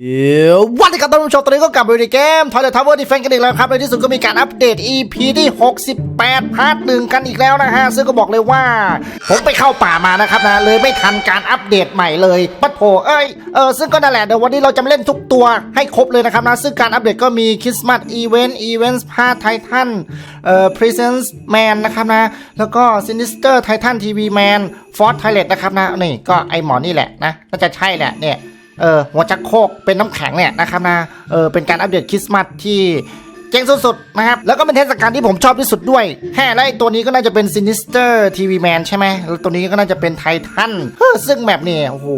เอ้ยวันนี้ครับท่านผู้ชมตอนนี้ก็กลับมาอยู่ในเกม Toilet Tower Defense กันอีกแล้วครับ ในที่สุดก็มีการอัปเดต EP ที่ 68 พาร์ทหนึ่งกันอีกแล้วนะฮะ ซึ่งก็บอกเลยว่า ผมไปเข้าป่ามานะครับนะ เลยไม่ทันการอัปเดตใหม่เลย ปัดโผเอ้ย เออ ซึ่งก็นั่นแหละเดี๋ยววันนี้เราจะมาเล่นทุกตัวให้ครบเลยนะครับนะ ซึ่งการอัปเดตก็มีคริสต์มาสอีเวนต์อีเวนต์พาร์ทไททันเอ่อ Presence Man นะครับนะ แล้วก็ Sinister Titan TV Man Force Toilet นะครับนะนี่ก็ไอหมอนี่แหละนะน่าจะใช่แหละเนี่ย เออหัวจักโครกเป็นน้ำแข็งเนี่ยนะครับนะเออเป็นการอัปเดตคริสต์มาสที่ เจ๋งสุดๆนะครับ แล้วก็เป็นเทศกาลที่ผมชอบที่สุดด้วยแฮ่และไอ้ตัวนี้ก็น่าจะเป็น Sinister TV Man ใช่ไหมแล้วตัวนี้ก็น่าจะเป็นไททันเฮ้อซึ่งแบบนี้โอ้โห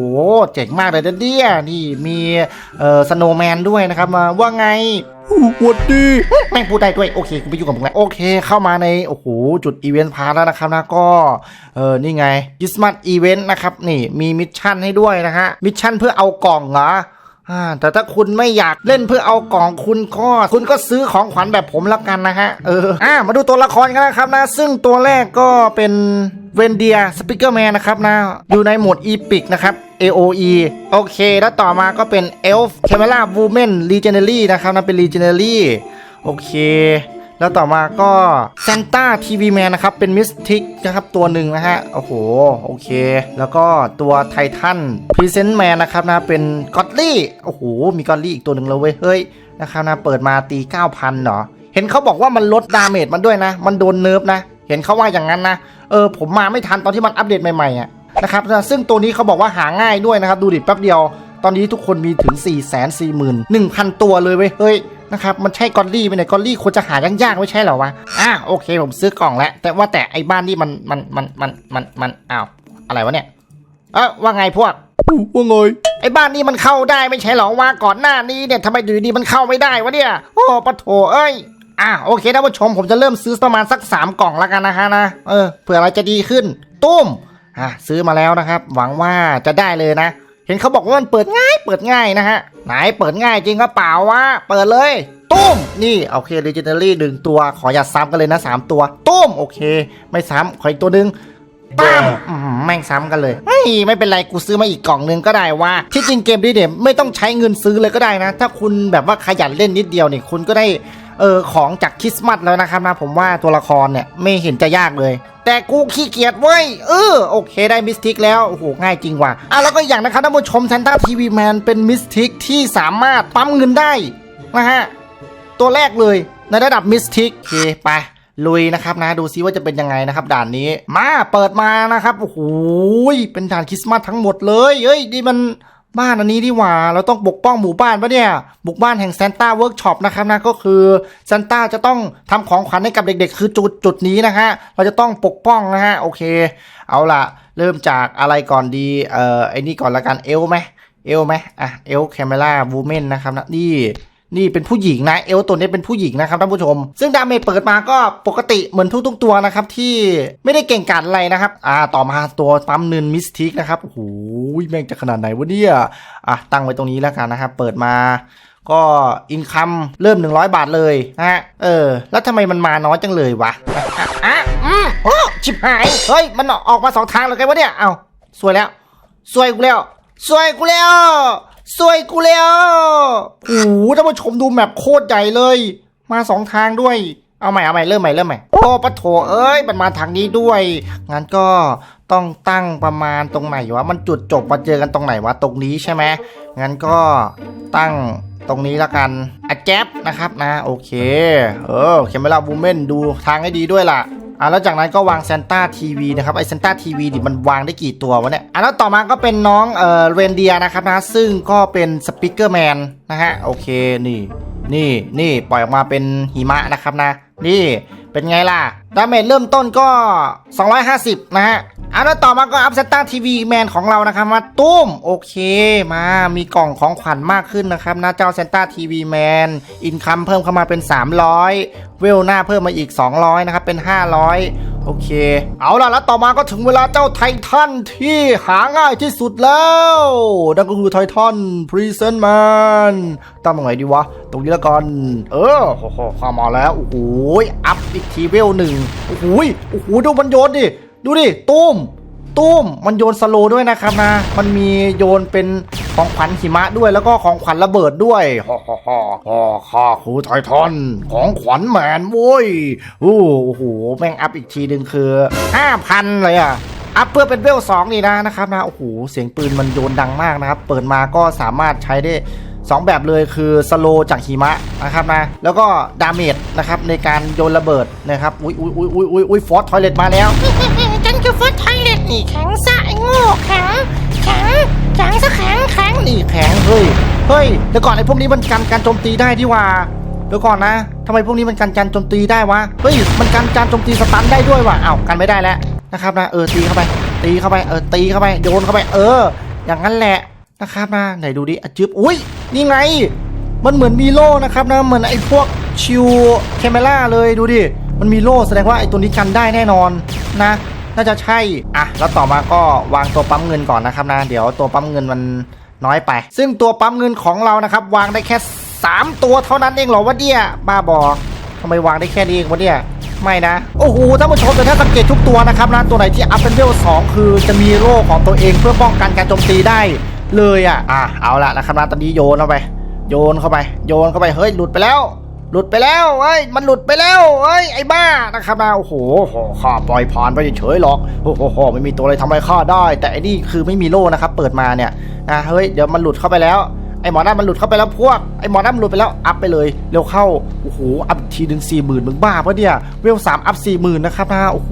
เจ๋งมากเลยนะเดียนี่มีเอ่อสโนว์แมนด้วยนะครับมาว่าไงหวัดดีแม่งพูดได้ด้วย โอเคกูไปอยู่งกับมึงแล้วโอเคเข้ามาใน โอ้โห จุดอีเวนต์พาร์ทแล้วนะครับนะก็เออนี่ไงยิสมัตอีเวนต์นะครับ นี่มีมิชชั่นให้ด้วยนะฮะมิชชั่นเพื่อเอากล่องเหรอ อ่าแต่ถ้าคุณไม่อยากเล่นเพื่อเอากล่องคุณก็คุณก็ซื้อของขวัญแบบผมแล้วกันนะฮะ เอออ่ามาดูตัวละครกันนะครับนะ ซึ่งตัวแรกก็เป็นเวนเดียสปิเกอร์แมนนะครับนะ อยู่ในโหมดอีพิกนะครับ AOE โอเค แล้วต่อมาก็เป็น Elf Camera Woman Legendary นะครับนะเป็น Legendary โอเค แล้วต่อมาก็ Santa TV Man นนะครับ เป็นมิสทิกนะครับตัวหนึ่งนะฮะ โอ้โห โอเค แล้วก็ตัวไททัน Present Man นนะครับนะ เป็นกอตลี่ โอ้โห มีกอตลี่อีกตัวหนึ่งเลยเว้ย เฮ้ย นะครับนะ เปิดมาตี 9,000เหรอเห็นเขาบอกว่ามันลดดาเมจมันด้วยนะ มันโดนเนิร์ฟนะ เห็นเขาว่าอย่างนั้นนะ เออ ผมมาไม่ทันตอนที่มันอัปเดตใหม่ๆอะนะครับนะซึ่งตัวนี้เขาบอกว่าหาง่ายด้วยนะครับ ดูดิแป๊บเดียว ตอนนี้ทุกคนมีถึง 4 4 1,000 ตัวเลยเว้ย เฮ้ย นะครับ มันใช่กอลลี่ไหมเนี่ยกอลลี่ควรจะหายากๆไม่ใช่เหรอวะอะโอเค ผมซื้อกล่องแล้ว แต่ว่าแต่ไอ้บ้านนี่มันมันมันมันมันมันอ้าวอะไรวะเนี่ย เออว่าไงพวกว่าไงไอ้บ้านนี้มันเข้าได้ไม่ใช่เหรอว่าก่อนหน้านี้เนี่ยทำไมอยู่ดีๆมันเข้าไม่ได้วะเนี่ยโอ้ปะโถเอ้ยอะโอเคท่านผู้ชมผมจะเริ่มซื้อประมาณสัก 3 กล่องแล้วกันนะฮะนะเออเผื่ออะไรจะดีขึ้น ตุ้มอะซื้อมาแล้วนะครับ หวังว่าจะได้เลยนะ เห็นเขาบอกว่ามันเปิดง่ายเปิดง่ายนะฮะ ไหนเปิดง่ายจริงก็เปล่าวะเปิดเลยตุ้มนี่โอเค legendary หนึ่งตัวขออย่าซ้ำกันเลยนะสามตัวตุ้มโอเค ไม่ซ้ำขออีกตัวหนึ่งปั้มแม่งซ้ำกันเลยเฮ้ยไม่เป็นไรกูซื้อมาอีกกล่องนึงก็ได้ว่า ที่จริงเกมนี้เนี่ยไม่ต้องใช้เงินซื้อเลยก็ได้นะ ถ้าคุณแบบว่าขยันเล่นนิดเดียวเนี่ยคุณก็ได้ เออของจากคริสต์มาสแล้วนะครับนะผมว่าตัวละครเนี่ยไม่เห็นจะยากเลย แต่กูขี้เกียจเว้ยเออโอเคได้มิสติกแล้วโอ้โหง่ายจริงว่ะอะแล้วก็อย่างนะครับท่านผู้ชมแซนต้าทีวีแมนเป็นมิสติกที่สามารถปั๊มเงินได้นะฮะตัวแรกเลยในระดับมิสติกโอเคไปลุยนะครับนะดูซิว่าจะเป็นยังไงนะครับ ด่านนี้มาเปิดมานะครับโอ้โหเป็นด่านคริสต์มาสทั้งหมดเลยเอ้ยนี่มัน บ้านอันนี้ดีหว่า เราต้องปกป้องหมู่บ้านปะเนี่ยบุกบ้านแห่งซานต้าเวิร์กช็อปนะครับนะก็คือซานต้าจะต้องทำของขวัญให้กับเด็กๆ คือจุดจุดนี้นะฮะเราจะต้องปกป้องนะฮะโอเค เอาล่ะ เริ่มจากอะไรก่อนดีเอ่อไอ้นี่ก่อนละกันเอลไหมเอลไหมอะเอลแคมเมล่าวูแมนนะครับนะนี่ นี่เป็นผู้หญิงนะเอลตัวนี้เป็นผู้หญิงนะครับท่านผู้ชม ซึ่งดาเมจเปิดมาก็ปกติเหมือนทุกๆตัวนะครับที่ไม่ได้เก่งกาจอะไรนะครับอ่าต่อมาตัวปั๊มเนินมิสทิกนะครับโอ้โหแม่งจะขนาดไหนวะเนี่ยอะตั้งไว้ตรงนี้แล้วกันนะครับเปิดมาก็อินคัมเริ่ม 100 บาทเลยนะฮะ เออ แล้วทำไมมันมาน้อยจังเลยวะอะอะอืมโอ้ชิบหาย เฮ้ย มันออกมาสองทางเลยไงวะเนี่ย เอ้าสวยแล้ว สวยกูแล้ว สวยกูแล้ว สวยกูแล้วโอ้โหท่านผู้ชมดูแมปโคตรใหญ่เลย มาสองทางด้วย เอาใหม่เอาใหม่เริ่มใหม่เริ่มใหม่โอ้ปะโถเอ้ยมันมาทางนี้ด้วย งั้นก็ต้องตั้งประมาณตรงไหนวะ มันจุดจบมาเจอกันตรงไหนวะ ตรงนี้ใช่ไหมงั้นก็ตั้งตรงนี้ละกันอะแจ๊บนะครับนะ โอเค เออเคมเมล่าบูมเมนดูทางให้ดีด้วยล่ะ อะแล้วจากนั้นก็วางเซนต้าทีวีนะครับไอเซนต้าทีวีดิมันวางได้กี่ตัววะเนี่ยอะแล้วต่อมาก็เป็นน้องเอ่อเรนเดียนะครับนะซึ่งก็เป็นสปิเกอร์แมนนะฮะโอเคนี่นี่นี่ปล่อยออกมาเป็นหิมะนะครับนะ นี่เป็นไงล่ะ ดาเมจเริ่มต้นก็ 250 นะฮะ เอะแล้วต่อมาก็อัพเซนต้าทีวีแมนของเรานะครับมาตุ้มโอเคมามีกล่องของขวัญมากขึ้นนะครับนะเจ้าเซนต้าทีวีแมนอินคัมเพิ่มเข้ามาเป็น 300 เวลหน้าเพิ่มมาอีก 200 นะครับ เป็น 500 โอเค เอาล่ะแล้วต่อมาก็ถึงเวลาเจ้าไททันที่หาง่ายที่สุดแล้วนั่นก็คือไททันพรีเซนต์แมนตั้งตรงไหนดีวะ ตรงนี้แล้วกันเออโอ้โหเข้ามาแล้วโอ้โหอัพอีกทีเวลหนึ่งโอ้โหโอ้โหดูมันโยนดิ ดูดิตุ้มตุ้มมันโยนสโลด้วยนะครับนะ มันมีโยนเป็นของขวัญหิมะด้วยแล้วก็ของขวัญระเบิดด้วยฮ่าฮ่าฮ่าฮ่าข้าคือไททันของขวัญแมนโว้ยโอ้โหแม่งอัพอีกทีหนึ่งคือ5,000เลยอะอัพเพื่อเป็นเวลสองนี่นะนะครับนะโอ้โหเสียงปืนมันโยนดังมากนะครับ เปิดมาก็สามารถใช้ได้2แบบเลยคือสโลจากหิมะนะครับนะแล้วก็ดาเมจนะครับในการโยนระเบิดนะครับอุ้ยอุ้ยอุ้ยอุ้ยอุ้ยอุ้ยฟอสทอยเลตมาแล้ว นี่แข็งซะไอ้โง่แข็งแข็งแข็งซะแข็งแข็งนี่แข็งเฮ้ยเฮ้ยเดี๋ยวก่อนไอ้พวกนี้มันกันการโจมตีได้ดีว่าเดี๋ยวก่อนนะทำไมพวกนี้มันกันการโจมตีได้วะเฮ้ยมันกันการโจมตีสตันได้ด้วยว่ะอ้าวกันไม่ได้แล้วนะครับนะเออตีเข้าไป ตีเข้าไปเออตีเข้าไปโยนเข้าไป เออ อย่างนั้นแหละนะครับนะไหนดูดิอจึบอุ้ยนี่ไง มันเหมือนมีโล่นะครับนะเหมือนไอ้พวกชิวแคมเมล่าเลยดูดิมันมีโล่แสดงว่าไอ้ตัวนี้กันได้แน่นอนนะ น่าจะใช่ อะ แล้วต่อมาก็วางตัวปั๊มเงินก่อนนะครับนะ เดี๋ยวตัวปั๊มเงินมันน้อยไป ซึ่งตัวปั๊มเงินของเรานะครับ วางได้แค่ 3 ตัวเท่านั้นเองเหรอวะเนี่ยบ้าบอทำไมวางได้แค่นี้เองวะเนี่ยไม่นะ โอ้โหท่านผู้ชมแต่ถ้าสังเกตทุกตัวนะครับนะตัวไหนที่อัพเป็นเวลสองคือจะมีโล่ของตัวเองเพื่อป้องกันการโจมตีได้เลยอะอะเอาละนะครับนะตอนนี้โยนเข้าไป โยนเข้าไป โยนเข้าไปเฮ้ยหลุดไปแล้ว หลุดไปแล้วเฮ้ย มันหลุดไปแล้วเฮ้ย ไอ้บ้า นะครับนะโอ้โหข้าปล่อยผ่านไปเฉยๆหรอก โอ้โห ไม่มีตัวอะไรทำอะไรข้าได้ แต่ไอ้นี่คือไม่มีโล่นะครับ เปิดมาเนี่ยนะเฮ้ย เดี๋ยวมันหลุดเข้าไปแล้ว ไอ้หมอนั่นมันหลุดเข้าไปแล้วพวก ไอ้หมอนั่นมันหลุดไปแล้ว อัพไปเลย เร็วเข้า โอ้โห อัพทีหนึ่งสี่หมื่นมึงบ้าปะเนี่ย เวลสามอัพสี่หมื่นนะครับนะโอ้โห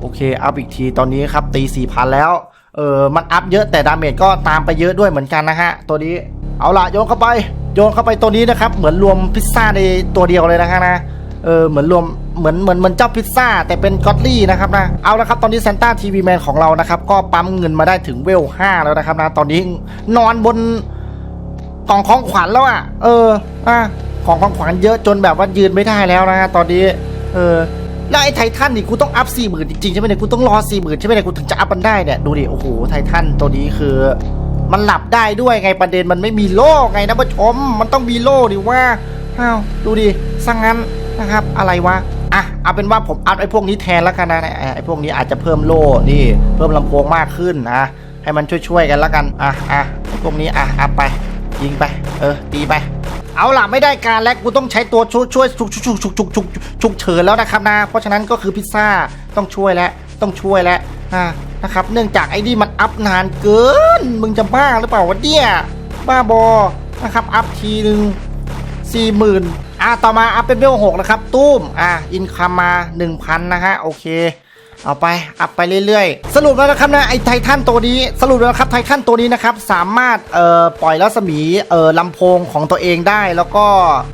โอเค อัพอีกที ตอนนี้ครับตีสี่พันแล้ว เออมันอัพเยอะแต่ดาเมจก็ตามไปเยอะด้วยเหมือนกันนะฮะ ตัวนี้เอาละโยนเข้าไป โยนเข้าไปตัวนี้นะครับ เหมือนรวมพิซซ่าในตัวเดียวเลยนะฮะนะเออเหมือนรวมเหมือนเหมือนเหมือนเจ้าพิซซ่า แต่เป็นก็อดลี่นะครับนะเอาละครับตอนนี้ซ a นต้าทีวีแมนของเรานะครับ ก็ปั๊มเงินมาได้ถึงเวล5แล้วนะครับนะตอนนี้นอนบนกล่องของขวัญแล้วอะ เอออะของของขวัญเยอะจนแบบว่ายืนไม่ได้แล้วนะฮะตอนนี้ เออ แล้วไอ้ไททันนี่กูต้องอัพสี่หมื่นจริงๆใช่ไหมเนี่ยกูต้องรอสี่หมื่นใช่ไหมเนี่ยกูถึงจะอัพมันได้เนี่ยดูดิโอ้โหไททันตัวนี้คือ มันหลับได้ด้วยไงประเด็นมันไม่มีโล่ไงนะผู้ชมมันต้องมีโล่ดิว่าอ้าวดูดิสังงั้นนะครับ อะไรวะอะเอาเป็นว่าผมอัพไอ้พวกนี้แทนแล้วกันนะไอ้พวกนี้อาจจะเพิ่มโล่นี่เพิ่มลำโพงมากขึ้นนะให้มันช่วยๆกันแล้วกันอะอะพวกนี้อะอัพไปยิงไป เออดีไป เอาล่ะไม่ได้การแล้วกูต้องใช้ตัวช่วยช่วยฉุกฉุกฉุกฉุกฉุกฉุกฉุกเฉินแล้วนะครับนะ เพราะฉะนั้นก็คือพิซซ่าต้องช่วยแล้วต้องช่วยแล้วนะครับ เนื่องจากไอ้นี่มันอัพนานเกิน มึงจะบ้าหรือเปล่าวะเนี่ยบ้าบอนะครับ อัพทีหนึ่งสี่หมื่นอะต่อมาอัพเป็นเวลหกนะครับ ตุ้มอะอินคัมมาหนึ่งพันนะฮะโอเค เอาไป อัพไปเรื่อยๆ สรุปแล้วนะครับนะไอ้ไททันตัวนี้ สรุปแล้วนะครับไททันตัวนี้นะครับสามารถเอ่อปล่อยรัศมีเอ่อลำโพงของตัวเองได้ แล้วก็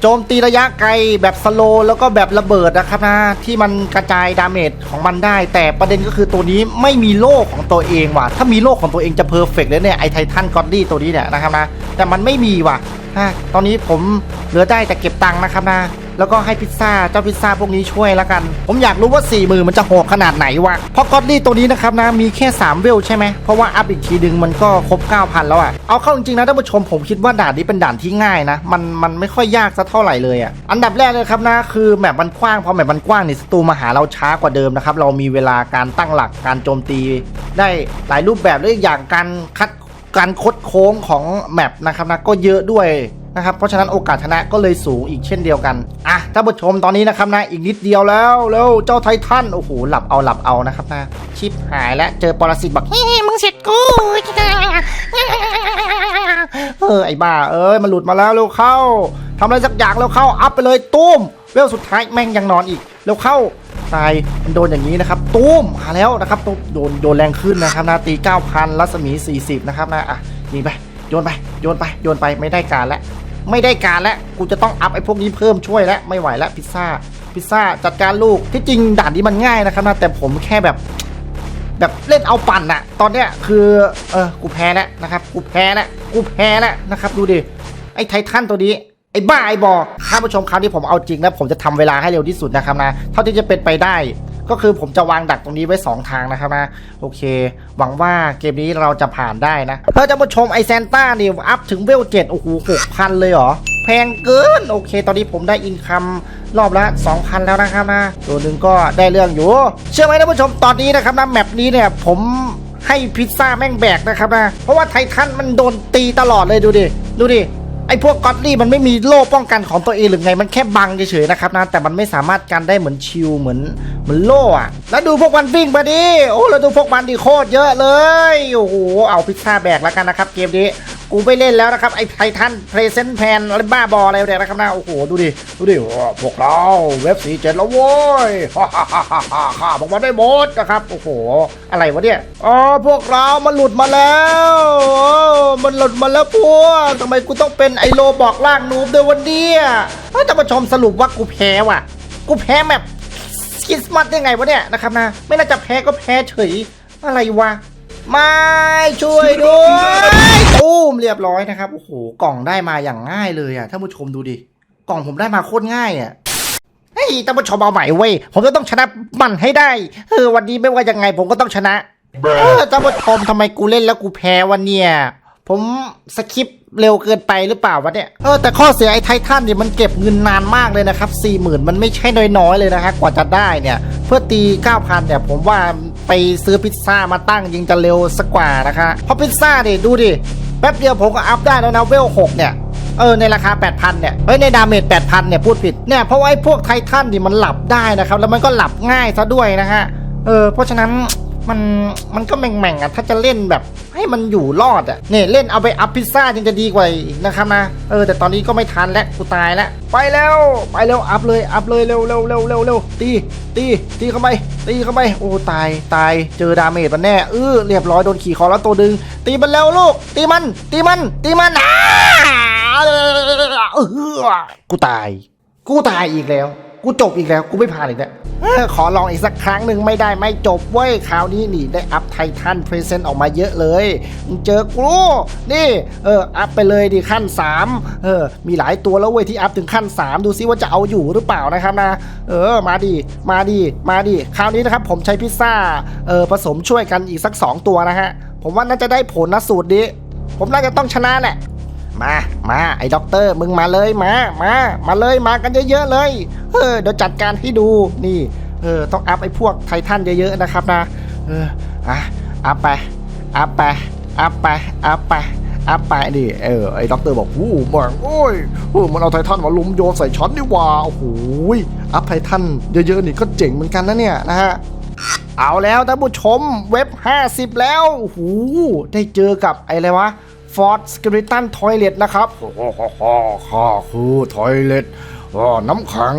โจมตีระยะไกลแบบสโลแล้วก็แบบระเบิดนะครับนะที่มันกระจายดาเมจของมันได้ แต่ประเด็นก็คือตัวนี้ไม่มีโล่ของตัวเองว่ะถ้ามีโล่ของตัวเองจะเพอร์เฟกต์เลยเนี่ยไอ้ไททันกอดดี้ตัวนี้เนี่ยนะครับนะแต่มันไม่มีว่ะอะตอนนี้ผมเหลือได้แต่เก็บตังค์นะครับนะ แล้วก็ให้พิซซ่าเจ้าพิซซ่าพวกนี้ช่วยแล้วกัน ผมอยากรู้ว่า4ี่มือมันจะโหดขนาดไหนวะเพราะก็อดลี่ตัวนี้นะครับนะมีแค่ 3 เวลใช่ไหมเพราะว่าอัพอีกทีดึงมันก็ครบ 9,000 แล้วอะเอาเข้าจริงๆนะท่านผู้ชมผมคิดว่าด่านนี้เป็นด่านที่ง่ายนะ มันมันไม่ค่อยยากสักเท่าไหร่เลยอะอันดับแรกเลยครับนะคือแมปมันกว้างพอแมปมันกว้างนี่ศัตรูมาหาเราช้ากว่าเดิมนะครับเรามีเวลาการตั้งหลักการโจมตี ได้หลายรูปแบบและอีกอย่างการคัดการคดโค้งของแมปนะครับนะก็เยอะด้วย นะครับเพราะฉะนั้นโอกาสชนะก็เลยสูงอีกเช่นเดียวกันอะท่านผู้ชมตอนนี้นะครับนะอีกนิดเดียวแล้วแล้วเจ้าไททันโอ้โหหลับเอาหลับเอานะครับนะชิปหายแล้วเจอปรสิตบักเฮ้ยมึงเสร็จกูเออไอ้บ้าเอ้ยมันหลุดมาแล้วเร็วเข้าทำอะไรสักอย่างเร็วเข้าอัพไปเลยตุ้มเวลสุดท้ายแม่งยังนอนอีกเร็วเข้าตายมันโดนอย่างนี้นะครับตุ้มมาแล้วนะครับตุ้มโดนโดนแรงขึ้นนะครับนะตี9,000รัศมี 40 นะครับนะอะยิงไปโยนไปโยนไปโยนไปไม่ได้การแล้ว ไม่ได้การแล้วกูจะต้องอัพไอ้พวกนี้เพิ่มช่วยแล้วไม่ไหวแล้วพิซซ่าพิซซ่าจัดการลูกที่จริงด่านนี้มันง่ายนะครับนะแต่ผมแค่แบบแบบเล่นเอาปั่นอะตอนเนี้ยคือเออกูแพ้แล้วนะครับกูแพ้แล้วกูแพ้แล้วนะครับดูดิไอ้ไททันตัวนี้ไอ้บ้าไอ้บอท่านผู้ชมคราวนี้ผมเอาจริงนะผมจะทำเวลาให้เร็วที่สุดนะครับนะเท่าที่จะเป็นไปได้ ก็คือผมจะวางดักตรงนี้ไว้ 2 ทางนะครับนะโอเค หวังว่าเกมนี้เราจะผ่านได้นะเพื่อจะมาชมไอแซนต้านี่อัพถึงเวลเจ็ดโอ้โหหกพันเลยเหรอแพงเกิน โอเค ตอนนี้ผมได้อินคัมรอบละ 2,000 แล้วนะครับนะตัวหนึ่งก็ได้เรื่องอยู่ เชื่อไหมท่านผู้ชมตอนนี้นะครับนะแมปนี้เนี่ยผมให้พิซซ่าแม่งแบกนะครับนะ เพราะว่าไททันมันโดนตีตลอดเลยดูดิ ดูดิ ไอ้พวกก๊อตลี่มันไม่มีโล่ป้องกันของตัวเองหรือไงมันแค่บังเฉยๆนะครับนะแต่มันไม่สามารถกันได้เหมือนชิวเหมือนเหมือนโล่อะแล้วดูพวกมันวิ่งมาดิโอ้แล้วดูพวกมันดิโคตรเยอะเลยโอ้โหเอาพิซซ่าแบกแล้วกันนะครับเกมนี้ กูไม่เล่นแล้วนะครับ ไอ้ไททันเพรเซนต์แพนอะไรบ้าบออะไรเนี่ยนะครับนะโอ้โห ดูดิ ดูดิพวกเราเว็บสีเจ็ดแล้วโว้ยข้าบอกมาได้หมดนะครับ โอ้โห อะไรวะเนี่ย อ๋อ พวกเรา มันหลุดมาแล้ว มันหลุดมาแล้วพวกทำไมกูต้องเป็นไอโลบอกลากนูบด้วยวันเดียเฮ้ยท่านผู้ชมสรุปว่ากูแพ้ว่ะ กูแพ้แบบคริสต์มาสได้ไงวะเนี่ยนะครับนะ ไม่น่าจะแพ้ก็แพ้เฉย อะไรวะ ไม่ช่วยด้วยตูมเรียบร้อยนะครับโอ้โหกล่องได้มาอย่างง่ายเลยอะท่านผู้ชมดูดิกล่องผมได้มาโคตรง่ายอะเฮ้ยท่านผู้ชมเอาใหม่เว้ยผมจะต้องชนะมันให้ได้เออวันนี้ไม่ว่ายังไงผมก็ต้องชนะเออท่านผู้ชมทำไมกูเล่นแล้วกูแพ้วันเนี่ยผมสคิปเร็วเกินไปหรือเปล่าวะเนี่ยเออแต่ข้อเสียไอ้ไททันเนี่ยมันเก็บเงินนานมากเลยนะครับสี่หมื่นมันไม่ใช่น้อยๆเลยนะฮะกว่าจะได้เนี่ย เพื่อตี9,000เนี่ยผมว่า ไปซื้อพิซซ่ามาตั้งยิงจะเร็วสักกว่านะคะเพราะพิซซ่าเนี่ยดูดิแป๊บเดียวผมก็อัพได้แล้วนะเวล6เนี่ยเออในราคา 8,000 เนี่ย เฮ้ย ในดาเมจ 8,000 เนี่ย พูดผิด เนี่ย เพราะว่าไอ้พวกไททันดิมันหลับได้นะครับ แล้วมันก็หลับง่ายซะด้วยนะฮะ เออ เพราะฉะนั้น มันมันก็แม่งๆอะถ้าจะเล่นแบบให้มันอยู่รอดอะเนี่ยเล่นเอาไปอัพพิซซ่ายังจะดีกว่าอีกนะครับนะเออแต่ตอนนี้ก็ไม่ทันแล้วกูตายแล้วไปแล้วไปเร็วอัพเลยอัพเลยเร็วเร็วเร็วเร็วเร็วตีตีตีเข้าไปตีเข้าไปโอ้ตายตายเจอดาเมจมันแน่เออเรียบร้อยโดนขี่คอแล้วตัวดึง ตีมันแล้วลูก ตีมัน ตีมัน ตีมันอ้าเออกูตาย กูตายอีกแล้ว กูจบอีกแล้ว กูไม่ผ่านอีกแล้วขอลองอีกสักครั้งหนึ่งไม่ได้ไม่จบเว้ยคราวนี้นี่ได้อัพไททันเพรเซนต์ออกมาเยอะเลยเจอกูนี่เอออัพไปเลยดิขั้น 3 เออ มีหลายตัวแล้วเว้ยที่อัพถึงขั้น 3 ดูซิว่าจะเอาอยู่หรือเปล่านะครับนะ เออมาดิมาดิมาดิคราวนี้นะครับผมใช้พิซซ่าเออผสมช่วยกันอีกสัก 2 ตัวนะฮะ ผมว่าน่าจะได้ผลนะสูตรนี้ ผมน่าจะต้องชนะแหละ มามาไอ้ด็อกเตอร์มึงมาเลยมามามาเลยมากันเยอะๆเลยเออเดี๋ยวจัดการให้ดูนี่เออต้องอัพไอ้พวกไททันเยอะๆนะครับนะเอออะอัพไปอัพไปอัพไปอัพไปอัพไปนี่เออไอ้ด็อกเตอร์บอกโอ้แม่งโอ้ยโอ้มันเอาไททันมาลุมโยนใส่ช้อนนี่ว่าโอ้โหอัพไททันเยอะๆนี่ก็เจ๋งเหมือนกันนะเนี่ยนะฮะเอาแล้วท่านผู้ชมเว็บ 50 แล้วโอ้โหได้เจอกับไอ้อะไรวะ Ford Skeleton Toilet นะครับโอ้โหข้าคือทอยเลตน้ำแข็ง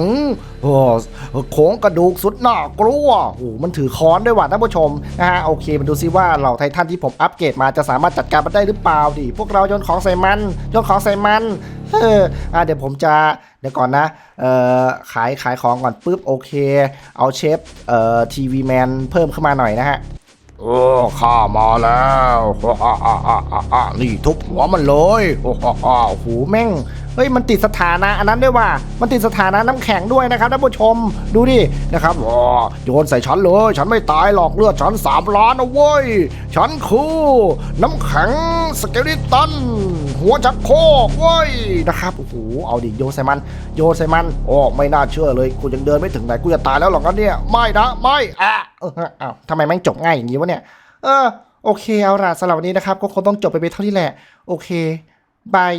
โค้งกระดูกสุดน่ากลัวโอ้มันถือค้อนด้วยว่ะท่านผู้ชมนะฮะโอเคมาดูซิว่าเหล่าไททันที่ผมอัปเกรดมาจะสามารถจัดการมันได้หรือเปล่าดิพวกเราโยนของใส่มันโยนของใส่มันเอออะเดี๋ยวผมจะเดี๋ยวก่อนนะเอ่อขายขายของก่อนปุ๊บโอเค เอาเชฟเอ่อทีวีแมนเพิ่มขึ้นมาหน่อยนะฮะ โอ้ข้ามาแล้วฮ่าฮ่าฮ่าฮ่านี่ทุบหัวมันเลยฮ่าฮ่าโอ้โหแม่ง เฮ้ยมันติดสถานะอันนั้นด้วยว่า มันติดสถานะน้ำแข็งด้วยนะครับท่านผู้ชมดูดินะครับโอ้โยนใส่ฉันเลย ฉันไม่ตายหรอกเลือดฉันสามล้านนะเว้ยฉันคือน้ำแข็งสเกลิตันหัวชักโคกเว้ยนะครับโอ้โหเอาดิโยนใส่มันโยนใส่มันโอ้ไม่น่าเชื่อเลยกูยังเดินไม่ถึงไหนกูจะตายแล้วหรอกนะเนี่ยไม่นะไม่อะเอออ้าวทำไมแม่งจบง่ายอย่างนี้วะเนี่ยเออโอเคเอาล่ะสำหรับวันนี้นะครับ ก็คงต้องจบไปเป็นเท่านี้แหละ โอเคบาย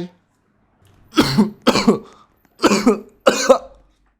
Ha